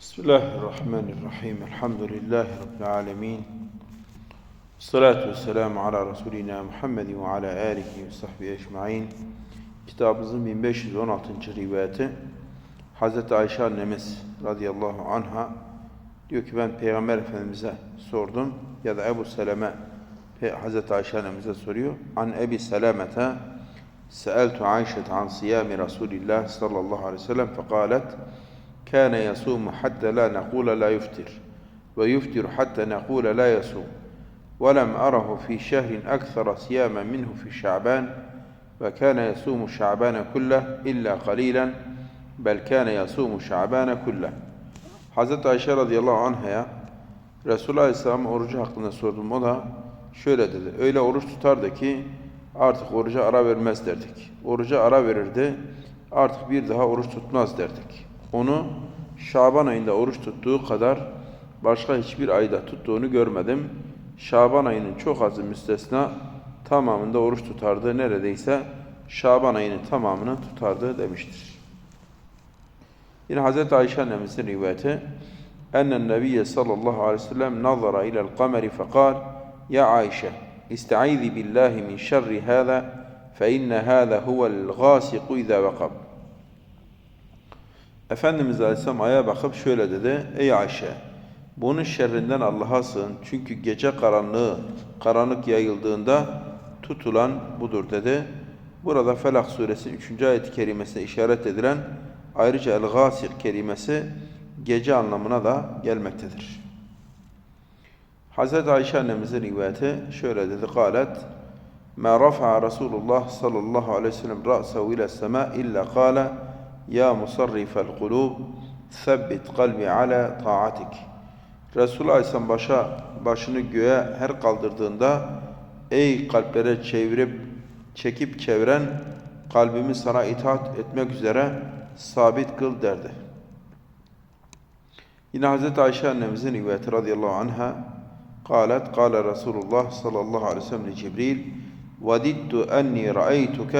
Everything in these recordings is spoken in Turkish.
Bismillahirrahmanirrahim. Elhamdülillahi Rabbil alemin. Salatu vesselamu ala Resulina Muhammedin ve ala alihi ve sahbihi ecma'in. Kitabımızın 1516. rivayeti Hazreti Ayşe annemiz radıyallahu anha diyor ki ben Peygamber Efendimiz'e sordum ya da Ebu Seleme Hazreti Ayşe annemize soruyor. An Ebi Selamete Seeltu Ayşe an siyami Resulillah sallallahu aleyhi ve sellem fekalet كان يصوم حتى لا نقول لا يفطر ويفطر حتى نقول لا يصوم ولم أره في شهر أكثر صياما منه في شعبان وكان يصوم شعبان كله إلا قليلا بل كان يصوم شعبان كله Hazreti Ayşe radıyallahu anh'a Resulullah Aleyhisselam orucu hakkında sordum. O da şöyle dedi. Öyle oruç tutardı ki artık oruca ara vermez derdik. Oruca ara verirdi. Artık bir daha oruç tutmaz derdik. Onu Şaban ayında oruç tuttuğu kadar başka hiçbir ayda tuttuğunu görmedim. Şaban ayının çok azı müstesna tamamında oruç tutardı. Neredeyse Şaban ayının tamamını tutardı demiştir. Yine Hazreti Ayşe annemizin rivayeti ennen nebiyye sallallahu aleyhi ve sellem nazara ilel kameri fekal ya Ayşe istaizi billahi min şerri hâzâ fe inne hâzâ huvel gâsiku izâ vekab Efendimiz Aleyhisselam aya bakıp şöyle dedi. Ey Ayşe, bunun şerrinden Allah'a sığın. Çünkü gece karanlığı, karanlık yayıldığında tutulan budur dedi. Burada Felak suresi 3. ayet-i kerimesine işaret edilen ayrıca el-gâsik kelimesi gece anlamına da gelmektedir. Hazreti Ayşe annemizin rivayeti şöyle dedi. Kalet, Ma rafa'a Resulullah sallallahu aleyhi ve sellem ra'sahu ila sema illa kâle ya musarrifel kulub sebbit kalbi ala taatik. Resulullah Aleyhisselam başa, başını göğe her kaldırdığında ey kalplere çevirip çekip çeviren kalbimi sana itaat etmek üzere sabit kıl derdi. Yine Hazreti Ayşe annemizin rivayeti radıyallahu anha قالت قال رسول الله صلى الله عليه وسلم لجبريل وددت أني رأيتك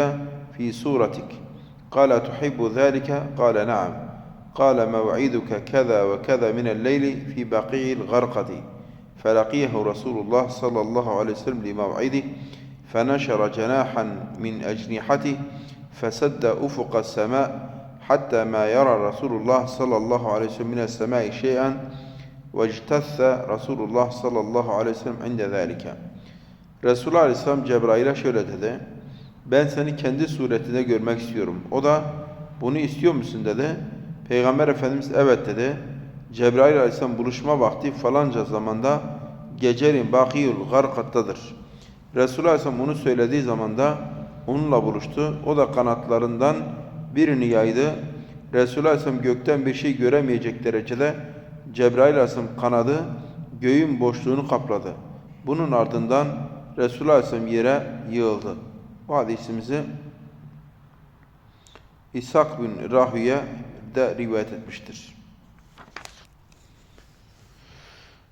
في صورتك قال تحب ذلك؟ قال نعم. قال موعدك كذا وكذا من الليل في بقيع الغرقد فلقيه رسول الله صلى الله عليه وسلم لموعده فنشر جناحا من أجنحته فسد أفق السماء حتى ما يرى رسول الله صلى الله عليه وسلم من السماء شيئا واجتث رسول الله صلى الله عليه وسلم عند ذلك. Resulullah Aleyhisselam Cebrail'e şöyle dedi. Ben seni kendi suretinde görmek istiyorum. O da bunu istiyor musun dedi. Peygamber Efendimiz evet dedi. Cebrail Aleyhisselam buluşma vakti falanca zamanda gecenin bakiyul garkattadır. Resulullah Aleyhisselam bunu söylediği zamanda onunla buluştu. O da kanatlarından birini yaydı. Resulullah Aleyhisselam gökten bir şey göremeyecek derecede Cebrail Aleyhisselam kanadı göğün boşluğunu kapladı. Bunun ardından Resulullah Aleyhisselam yere yığıldı. Bu hadisimizi İshak bin Rahüye de rivayet etmiştir.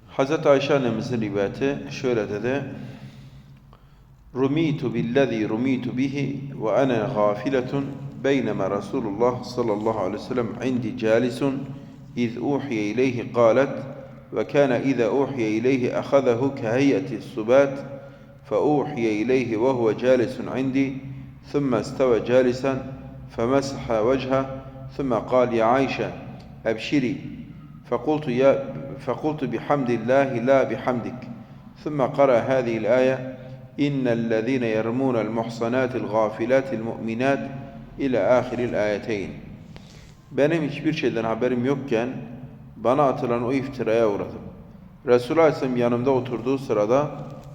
Hazreti Ayşe annemizin rivayeti şöyle dedi. Rumitu billezî rumitu bihi ve ene gâfiletun beyneme Resulullah sallallahu aleyhi ve sellem indi calisun iz uhiye ileyhi qalet ve kâne izâ uhiye ileyhi ahazahu keheyeti subat فأوحي إليه وهو جالس عندي ثم استوى جالسا فمسح وجهه ثم قال يا عائشة أبشري. فقلت, يا فقلت بحمد الله لا بحمدك. ثم قرأ هذه الآية إن الذين يرمون المحصنات الغافلات المؤمنات إلى آخر الآيتين. Benim hiçbir şeyden haberim yokken bana atılan o iftiraya uğradım. Resulullah Aleyhisselam yanımda oturduğu sırada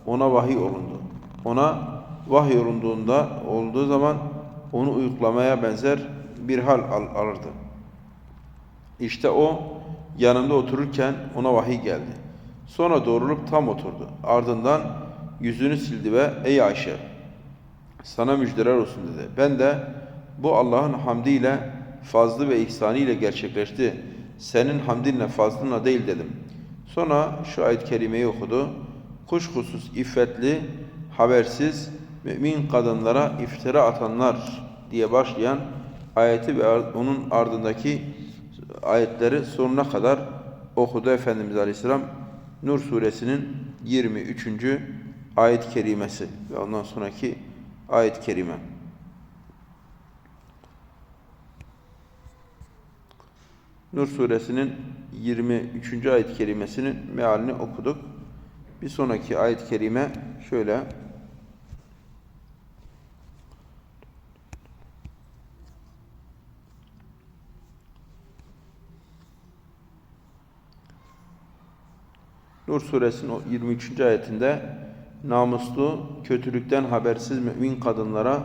ona vahiy olundu. Ona vahiy olunduğunda olduğu zaman onu uyuklamaya benzer bir hal al alırdı. İşte o yanımda otururken ona vahiy geldi. Sonra doğrulup tam oturdu. Ardından yüzünü sildi ve ey Ayşe sana müjdeler olsun dedi. Ben de bu Allah'ın hamdiyle fazlı ve ihsanıyla gerçekleşti. Senin hamdinle fazlınla değil dedim. Sonra şu ayet-i kerimeyi okudu kuşkusuz iffetli, habersiz, mümin kadınlara iftira atanlar diye başlayan ayeti ve onun ardındaki ayetleri sonuna kadar okudu Efendimiz Aleyhisselam. Nur suresinin 23. ayet-i kerimesi ve ondan sonraki ayet-i kerime. Nur suresinin 23. ayet-i kerimesinin mealini okuduk. Bir sonraki ayet-i kerime şöyle. Nur suresinin o 23. ayetinde namuslu, kötülükten habersiz mümin kadınlara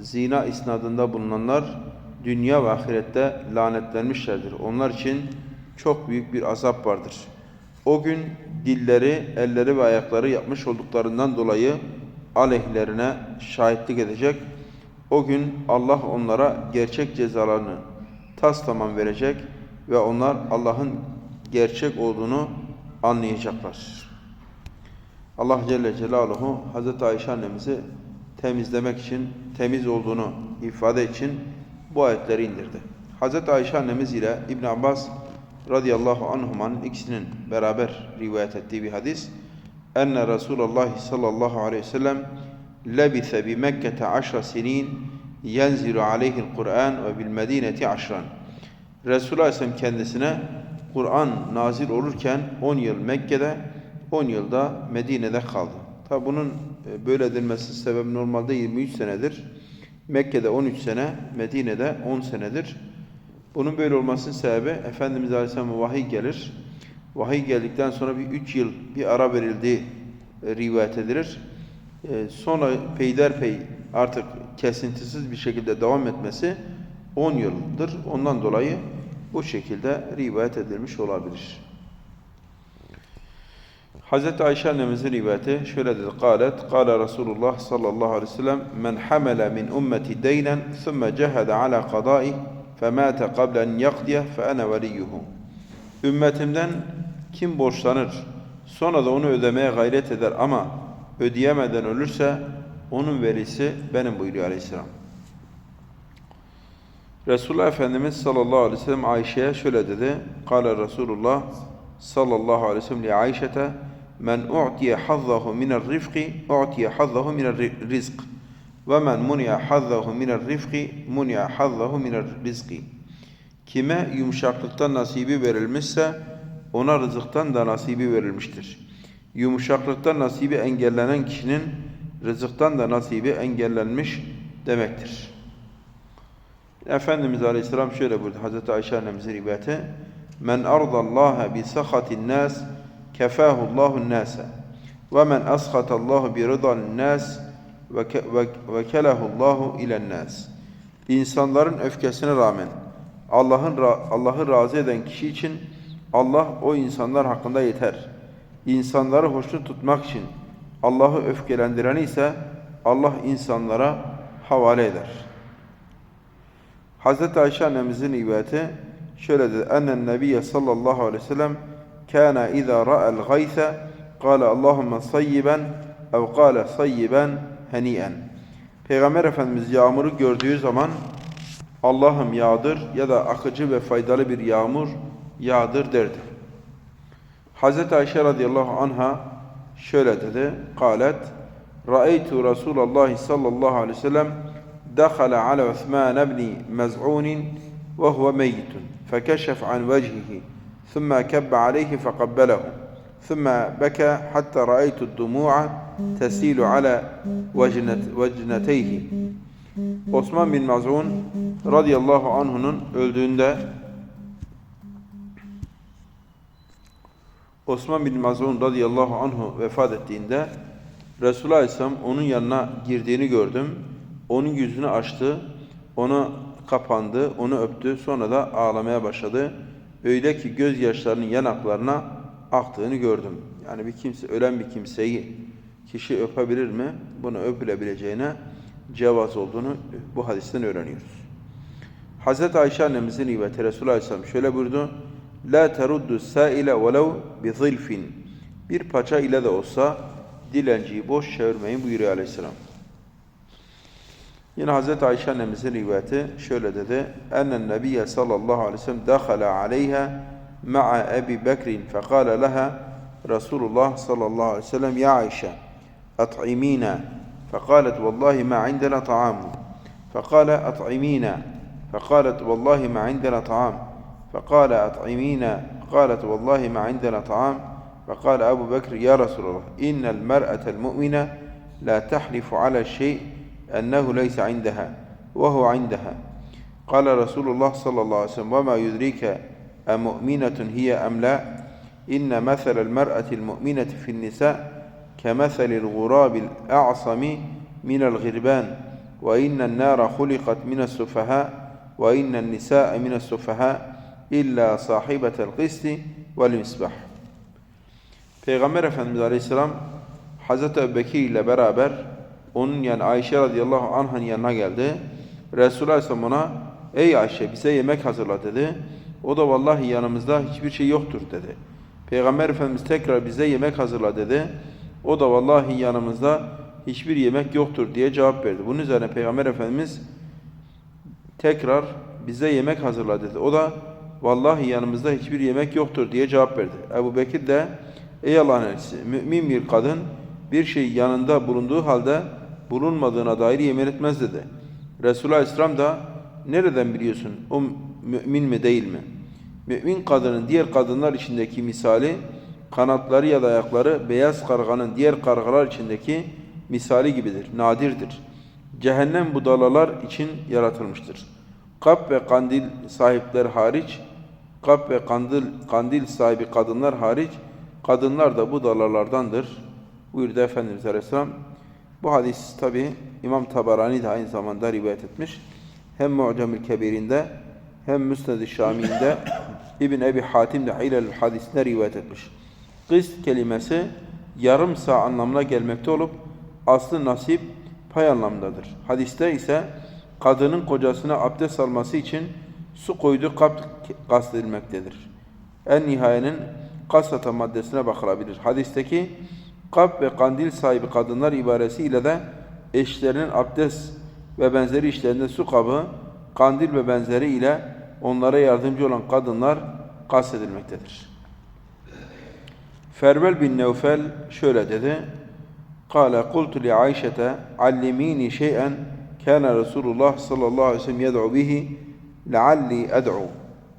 zina isnadında bulunanlar dünya ve ahirette lanetlenmişlerdir. Onlar için çok büyük bir azap vardır. O gün dilleri, elleri ve ayakları yapmış olduklarından dolayı aleyhlerine şahitlik edecek. O gün Allah onlara gerçek cezalarını tas tamam verecek ve onlar Allah'ın gerçek olduğunu anlayacaklar. Allah Celle Celaluhu Hazreti Ayşe annemizi temizlemek için, temiz olduğunu ifade için bu ayetleri indirdi. Hazreti Ayşe annemiz ile İbn Abbas radıyallahu anhumanın ikisinin beraber rivayet ettiği bir hadis. Enne Resulullah sallallahu aleyhi ve sellem lebise bi Mekke'te aşra sinin yenzilu aleyhil Kur'an ve bil medineti aşran. Resulullah Aleyhisselam kendisine Kur'an nazil olurken 10 yıl Mekke'de, 10 yılda Medine'de kaldı. Tabi bunun e, böyle denmesi sebebi normalde 23 senedir. Mekke'de 13 sene, Medine'de 10 senedir. Bunun böyle olmasının sebebi Efendimiz Aleyhisselam'a vahiy gelir. Vahiy geldikten sonra bir 3 yıl bir ara verildiği e, rivayet edilir. E, sonra peyderpey artık kesintisiz bir şekilde devam etmesi 10 yıldır. Ondan dolayı bu şekilde rivayet edilmiş olabilir. Hz. Ayşe annemizin rivayeti şöyle dedi. Kalet, Kale Resulullah sallallahu aleyhi ve sellem Men hamele min ümmeti deynen thumme cehede ala kadai femâte qablen yakdiye fe ene veliyyuhu. Ümmetimden kim borçlanır, sonra da onu ödemeye gayret eder ama ödeyemeden ölürse onun velisi benim buyuruyor aleyhisselam. Resulullah Efendimiz sallallahu aleyhi ve sellem Ayşe'ye şöyle dedi. Kale Resulullah sallallahu aleyhi ve sellem li Ayşe'te Men u'tiye hazzahu minel rifqi u'tiye hazzahu minel rizq men muniya hazzahu minel rifqi muniya hazzahu minel rizqi Kime yumuşaklıktan nasibi verilmişse ona rızıktan da nasibi verilmiştir. Yumuşaklıktan nasibi engellenen kişinin rızıktan da nasibi engellenmiş demektir. Efendimiz Aleyhisselam şöyle buyurdu Hazreti Ayşe annemizin rivayeti Men ardallaha bi sahatin nas kefahu Allahu nase ve men ashata Allahu bi ridan nas ve kelahu Allahu ilen nas İnsanların öfkesine rağmen Allah'ın Allah'ı razı eden kişi için Allah o insanlar hakkında yeter. İnsanları hoşnut tutmak için Allah'ı öfkelendireni ise Allah insanlara havale eder. Hazreti Ayşe annemizin rivayeti şöyle dedi. Ennen nebiyye sallallahu aleyhi ve sellem kana iza ra'al gayse kâle Allahümme sayyiben ev kâle sayyiben heniyen. Peygamber Efendimiz yağmuru gördüğü zaman Allah'ım yağdır ya da akıcı ve faydalı bir yağmur yağdır derdi. Hz. Ayşe radıyallahu anha şöyle dedi. Kalet Ra'eytu Resulallah sallallahu aleyhi ve sellem dakhala ala Osman ibn Mez'un ve huve meyyitun fekeşef an vecihi thumma kebbe aleyhi fekabbelahu ثم بكى حتى رأيت الدموع تسيل على وجنت وجنتيه Osman bin Maz'un radıyallahu anh'unun öldüğünde Osman bin Maz'un radıyallahu anhu vefat ettiğinde Resulullah Aleyhisselam onun yanına girdiğini gördüm. Onun yüzünü açtı, onu kapandı, onu öptü, sonra da ağlamaya başladı. Öyle ki gözyaşlarının yanaklarına aktığını gördüm. Yani bir kimse, ölen bir kimseyi kişi öpebilir mi? Bunu öpülebileceğine cevaz olduğunu bu hadisten öğreniyoruz. Hazreti Ayşe annemizin rivayeti Resulullah Aleyhisselam şöyle buyurdu. La teruddu sâile velev bi zilfin. Bir paça ile de olsa dilenciyi boş çevirmeyin buyuruyor Aleyhisselam. Yine Hazreti Ayşe annemizin rivayeti şöyle dedi. Ennen nebiyye sallallahu aleyhi ve sellem dakhala aleyha ma'a Ebi Bekrin fekale leha Resulullah sallallahu aleyhi ve sellem ya Ayşe at'imina فقالت والله ما عندنا طعام. فقال أطعمينا. فقالت والله ما عندنا طعام. فقال أطعمينا. قالت والله ما عندنا طعام. فقال أبو بكر يا رسول الله إن المرأة المؤمنة لا تحلف على الشيء أنه ليس عندها وهو عندها. قال رسول الله صلى الله عليه وسلم وما يدريك أمؤمنة هي أم لا إن مثل المرأة المؤمنة في النساء كمثل الغراب الأعصم من الغربان وإن النار خلقت من السفهاء وإن النساء من السفهاء إلا صاحبة القسط والمصباح Peygamber Efendimiz Aleyhisselam Hazreti Ebubekir ile beraber onun yani Ayşe radıyallahu anh'ın yanına geldi. Resulullah Aleyhisselam ona ey Ayşe bize yemek hazırla dedi. O da vallahi yanımızda hiçbir şey yoktur dedi. Peygamber Efendimiz tekrar bize yemek hazırla dedi. O da vallahi yanımızda hiçbir yemek yoktur diye cevap verdi. Bunun üzerine Peygamber Efendimiz tekrar bize yemek hazırla dedi. O da vallahi yanımızda hiçbir yemek yoktur diye cevap verdi. Ebu Bekir de ey Allah'ın elçisi mümin bir kadın bir şey yanında bulunduğu halde bulunmadığına dair yemin etmez dedi. Resulullah Aleyhisselam da nereden biliyorsun o mümin mi değil mi? Mümin kadının diğer kadınlar içindeki misali kanatları ya da ayakları beyaz karganın diğer kargalar içindeki misali gibidir, nadirdir. Cehennem budalalar için yaratılmıştır. Kap ve kandil sahipler hariç, kap ve kandil, kandil sahibi kadınlar hariç, kadınlar da bu dalalardandır. Buyurdu Efendimiz Aleyhisselam. Bu hadis tabi İmam Tabarani de aynı zamanda rivayet etmiş. Hem Mu'camül Kebir'inde hem Müsned-i Şami'inde İbn Ebi Hatim de İlel hadisinde rivayet etmiş. Kıst kelimesi yarım sağ anlamına gelmekte olup aslı nasip pay anlamındadır. Hadiste ise kadının kocasına abdest alması için su koyduğu kap kastedilmektedir. En nihayenin kasata maddesine bakılabilir. Hadisteki kap ve kandil sahibi kadınlar ibaresi ile de eşlerinin abdest ve benzeri işlerinde su kabı, kandil ve benzeri ile onlara yardımcı olan kadınlar kastedilmektedir. Fervel bin Nevfel şöyle dedi. Kale kultu li Ayşe'te allimini şey'en kana Resulullah sallallahu aleyhi ve sellem yed'u bihi lealli ed'u.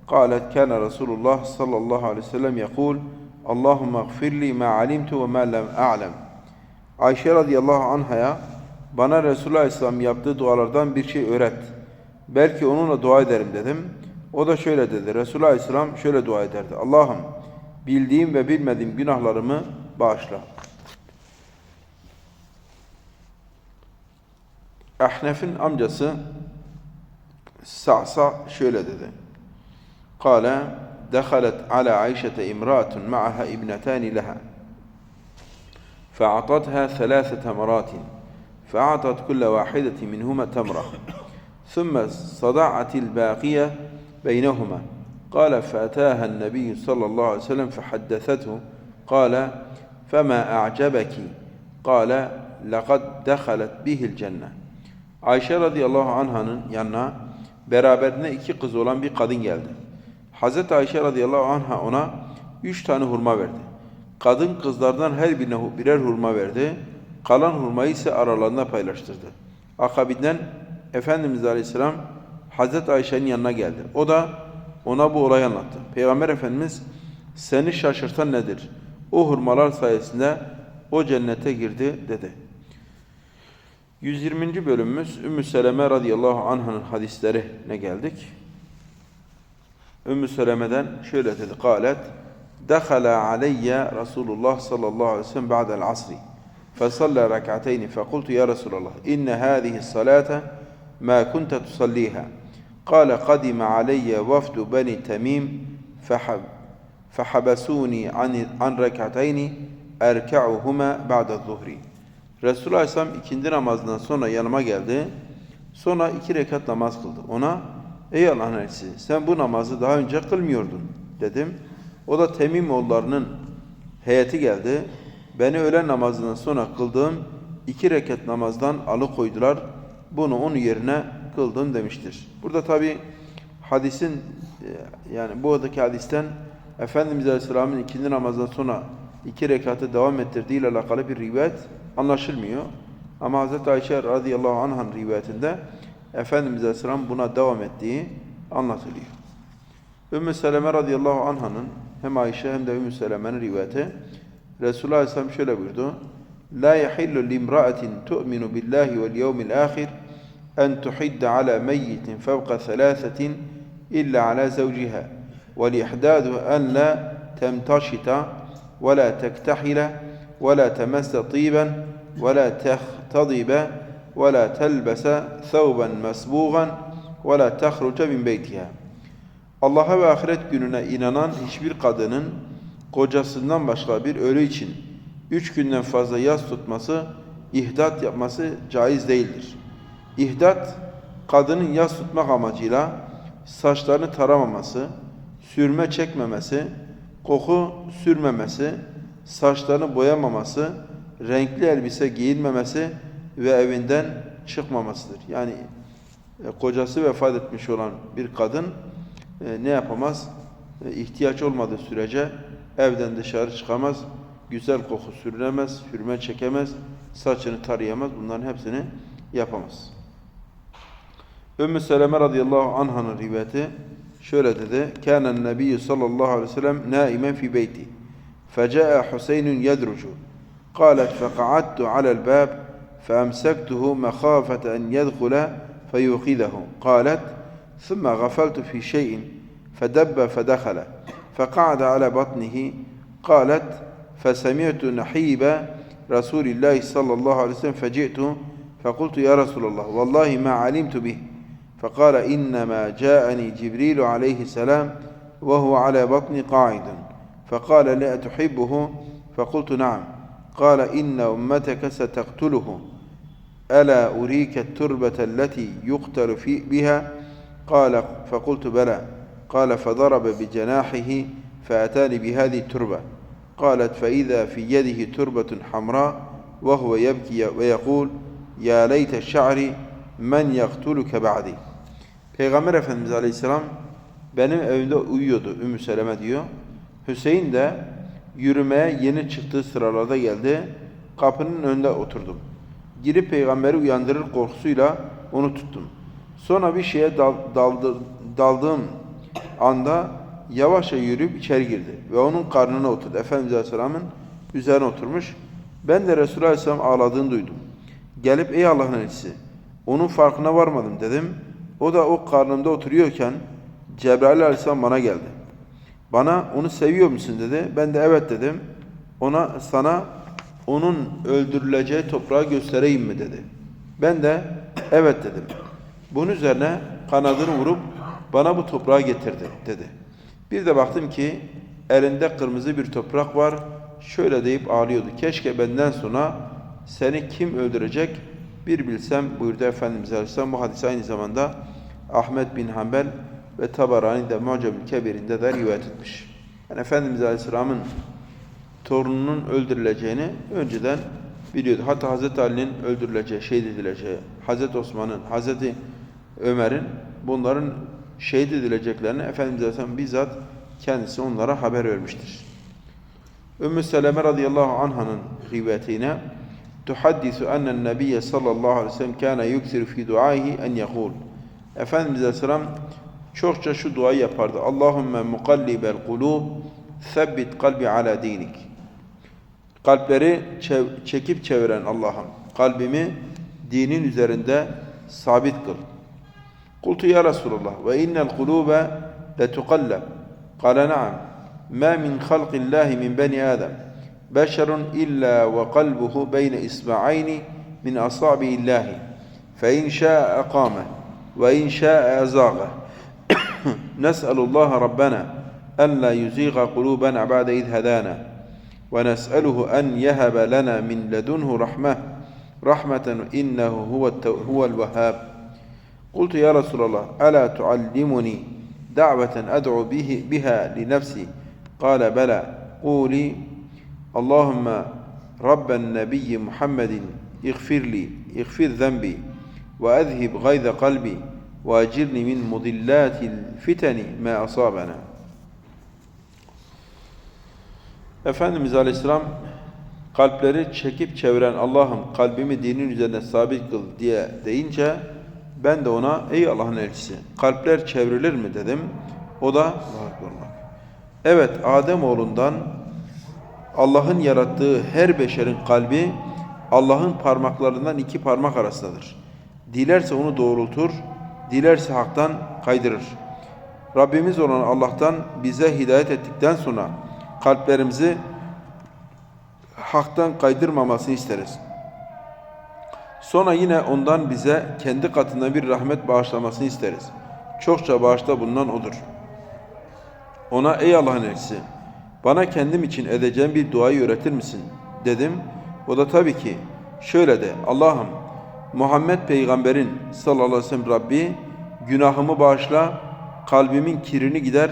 Kalet kana Resulullah sallallahu aleyhi ve sellem yekul Allahümme gfirli ma alimtu ve ma lem a'lem. Ayşe radıyallahu anhaya bana Resulullah Aleyhisselam yaptığı dualardan bir şey öğret. Belki onunla dua ederim dedim. O da şöyle dedi. Resulullah Aleyhisselam şöyle dua ederdi. Allah'ım bildiğim ve bilmediğim günahlarımı bağışla. Ahnef'in amcası Sa'sa şöyle dedi. قال دخلت على عائشة امرأة معها ابنتان لها فأعطتها ثلاث تمرات فأعطت كل واحدة منهما تمرة ثم صدعت الباقية بينهما قال فأتاها النبي صلى الله عليه وسلم فحدثته قال فما أعجبك قال لقد دخلت به الجنة Ayşe radıyallahu anh'ın yanına beraberinde iki kız olan bir kadın geldi. Hazreti Ayşe radıyallahu anha ona üç tane hurma verdi. Kadın kızlardan her birine birer hurma verdi. Kalan hurmayı ise aralarında paylaştırdı. Akabinden Efendimiz Aleyhisselam Hazreti Ayşe'nin yanına geldi. O da ona bu olayı anlattı. Peygamber Efendimiz seni şaşırtan nedir? O hurmalar sayesinde o cennete girdi dedi. 120. bölümümüz Ümmü Seleme radıyallahu anh'ın hadislerine geldik. Ümmü Seleme'den şöyle dedi. Kalet, Dekhala aleyye Resulullah sallallahu aleyhi ve sellem ba'del asri. فصلى ركعتين فقلت يا رسول الله إن هذه الصلاة ما كنت تصليها قال قدم علي وفد بني تميم فحب فحبسوني عن عن ركعتين أركعهما بعد الظهر Resulullah Aleyhisselam ikindi namazından sonra yanıma geldi. Sonra iki rekat namaz kıldı. Ona ey Allah'ın elçisi sen bu namazı daha önce kılmıyordun dedim. O da Temimoğullarının heyeti geldi. Beni öğlen namazından sonra kıldığım iki rekat namazdan alıkoydular. bunu onun yerine kıldım demiştir. Burada tabi hadisin e, yani buradaki hadisten Efendimiz Aleyhisselam'ın ikindi namazdan sonra iki rekatı devam ettirdiği ile alakalı bir rivayet anlaşılmıyor. Ama Hz. Ayşe radıyallahu anh'ın rivayetinde Efendimiz Aleyhisselam buna devam ettiği anlatılıyor. Ümmü Seleme radıyallahu anh'ın hem Ayşe hem de Ümmü Seleme'nin rivayeti Resulullah Aleyhisselam şöyle buyurdu. La yahillu limra'atin tu'minu billahi vel yevmil ahir illa ala zavciha ve lihdâdu en la temtaşita ve la tektahile ve la temesse tiben ve la tehtadibe ve la telbese thawben mesbuğan ve la tehruce min beytiha. Allah'a ve ahiret gününe inanan hiçbir kadının kocasından başka bir ölü için üç günden fazla yas tutması, ihdat yapması caiz değildir. İhdat, kadının yas tutmak amacıyla saçlarını taramaması, sürme çekmemesi, koku sürmemesi, saçlarını boyamaması, renkli elbise giyinmemesi ve evinden çıkmamasıdır. Yani e, kocası vefat etmiş olan bir kadın e, ne yapamaz? E, ihtiyaç olmadığı sürece evden dışarı çıkamaz, güzel koku sürülemez, hürme çekemez, saçını tarayamaz. Bunların hepsini yapamaz. Ümmü Seleme radıyallahu anh'ın rivayeti şöyle dedi. Kânen nebiyyü sallallahu aleyhi ve sellem nâimen fi beyti. فجاء حسين يدرج قالت فقعدت على الباب فأمسكته مخافة أن يدخل فيوقظه قالت ثم غفلت في شيء فدب فدخل فقعد على بطنه قالت فسمعت نحيب رسول الله صلى الله عليه وسلم فجئت فقلت يا رسول الله والله ما علمت به فقال إنما جاءني جبريل عليه السلام وهو على بطني قاعد. فقال لا تحبه؟ فقلت نعم. قال إن أمتك ستقتله. ألا أريك التربة التي يقتل في بها؟ قال فقلت بلى. قال فضرب بجناحه فأتاني بهذه التربة. قالت فإذا في يده تربة حمراء وهو يبكي ويقول يا ليت الشعر men yaktuluke ba'di. Peygamber Efendimiz Aleyhisselam benim evimde uyuyordu Ümmü Seleme diyor. Hüseyin de yürümeye yeni çıktığı sıralarda geldi. Kapının önünde oturdum. Girip peygamberi uyandırır korkusuyla onu tuttum. Sonra bir şeye dal, daldı, daldığım anda yavaşça yürüyüp içeri girdi ve onun karnına oturdu. Efendimiz Aleyhisselam'ın üzerine oturmuş. Ben de Resulullah Aleyhisselam ağladığını duydum. Gelip ey Allah'ın elçisi onun farkına varmadım dedim. O da o karnımda oturuyorken Cebrail Aleyhisselam bana geldi. Bana onu seviyor musun dedi. Ben de evet dedim. Ona sana onun öldürüleceği toprağı göstereyim mi dedi. Ben de evet dedim. Bunun üzerine kanadını vurup bana bu toprağı getirdi dedi. Bir de baktım ki elinde kırmızı bir toprak var. Şöyle deyip ağlıyordu. Keşke benden sonra seni kim öldürecek bir bilsem buyurdu Efendimiz Aleyhisselam. Bu hadis aynı zamanda Ahmet bin Hanbel ve Tabarani de Mucem-ül Kebir'inde de rivayet etmiş. Yani Efendimiz Aleyhisselam'ın torununun öldürüleceğini önceden biliyordu. Hatta Hazreti Ali'nin öldürüleceği, şehit edileceği, Hazreti Osman'ın, Hazreti Ömer'in bunların şehit edileceklerini Efendimiz Aleyhisselam bizzat kendisi onlara haber vermiştir. Ümmü Seleme radıyallahu anh'ın rivayetine tuhaddisu ennen nebiyye sallallahu aleyhi ve sellem kâne yuksiru fi duaihi en yekul. Efendimiz Aleyhisselam çokça şu duayı yapardı. Allahümme mukallibel kulub sebbit kalbi ala dinik. Kalpleri çekip çeviren Allah'ım kalbimi dinin üzerinde sabit kıl. Kultu ya Resulallah ve innel kulube letukallab. Kale na'am. Ma min halqillahi min beni Adem. Beşerun illa ve kalbuhu beyne isba'ayni min asabi'illahi. Fe in aqame in şa'e azâge. نسأل الله ربنا ألا يزيغ قلوبنا بعد إذ هدانا. ونسأله أن يهب لنا من لدنه رحمة. رحمة إنه هو, هو الوهاب. قلت يا رسول الله ألا تعلمني دعوة أدعو به بها لنفسي؟ قال بلى. قولي اللهم رب النبي محمد اغفر لي اغفر ذنبي وأذهب غيظ قلبي. وأجرني من مضلات الفتن ما أصابنا Efendimiz Aleyhisselam kalpleri çekip çeviren Allah'ım kalbimi dinin üzerine sabit kıl diye deyince ben de ona ey Allah'ın elçisi kalpler çevrilir mi dedim. O da Allahu Ekber, Allahu Ekber. Evet Adem oğlundan Allah'ın yarattığı her beşerin kalbi Allah'ın parmaklarından iki parmak arasındadır. Dilerse onu doğrultur, dilerse haktan kaydırır. Rabbimiz olan Allah'tan bize hidayet ettikten sonra kalplerimizi haktan kaydırmamasını isteriz. Sonra yine ondan bize kendi katında bir rahmet bağışlamasını isteriz. Çokça bağışta bulunan odur. Ona ey Allah'ın elçisi bana kendim için edeceğim bir duayı öğretir misin? dedim. O da tabii ki şöyle de Allah'ım Muhammed peygamberin sallallahu aleyhi ve sellem Rabbi günahımı bağışla, kalbimin kirini gider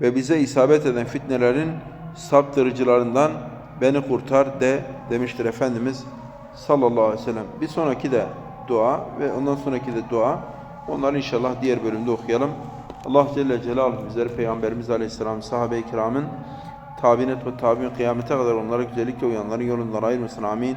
ve bize isabet eden fitnelerin saptırıcılarından beni kurtar de demiştir Efendimiz sallallahu aleyhi ve sellem. Bir sonraki de dua ve ondan sonraki de dua. Onları inşallah diğer bölümde okuyalım. Allah Celle Celaluhu bizleri Peygamberimiz Aleyhisselam sahabe-i kiramın tabinet ve tabi'in kıyamete kadar onlara güzellikle uyanların yolundan ayırmasın. Amin.